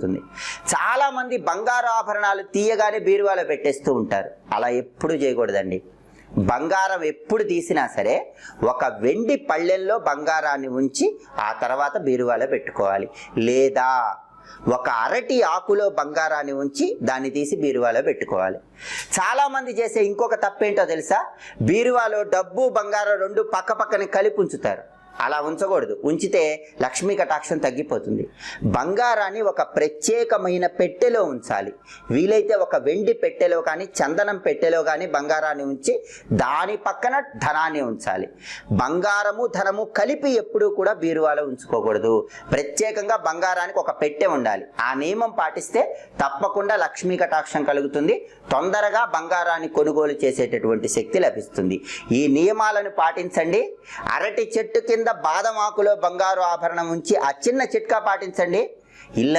జరుగుతుంది. చాలా మంది బంగారు ఆభరణాలు తీయగానే బీరువాలో పెట్టేస్తూ ఉంటారు. అలా ఎప్పుడు చేయకూడదండి. బంగారం ఎప్పుడు తీసినా సరే ఒక వెండి పళ్ళెల్లో బంగారాన్ని ఉంచి ఆ తర్వాత బీరువాలో పెట్టుకోవాలి. లేదా ఒక అరటి ఆకులో బంగారాన్ని ఉంచి దాన్ని తీసి బీరువాలో పెట్టుకోవాలి. చాలా మంది చేసే ఇంకొక తప్పేంటో తెలుసా? బీరువాలో డబ్బు బంగారం రెండు పక్క పక్కన కలిపి ఉంచుతారు. అలా ఉంచకూడదు. ఉంచితే లక్ష్మీ కటాక్షం తగ్గిపోతుంది. బంగారాన్ని ఒక ప్రత్యేకమైన పెట్టెలో ఉంచాలి. వీలైతే ఒక వెండి పెట్టెలో కానీ చందనం పెట్టెలో కానీ బంగారాన్ని ఉంచి దాని పక్కన ధనాన్ని ఉంచాలి. బంగారము ధనము కలిపి ఎప్పుడూ కూడా బీరువాలో ఉంచుకోకూడదు. ప్రత్యేకంగా బంగారానికి ఒక పెట్టె ఉండాలి. ఆ నియమం పాటిస్తే తప్పకుండా లక్ష్మీ కటాక్షం కలుగుతుంది. తొందరగా బంగారాన్ని కొనుగోలు చేసేటటువంటి శక్తి లభిస్తుంది. ఈ నియమాలను పాటించండి. అరటి చెట్టు కింద బాదం ఆకులో బంగారు ఆభరణం ఉంచి ఆ చిన్న చిట్కా పాటించండి. ఇల్ల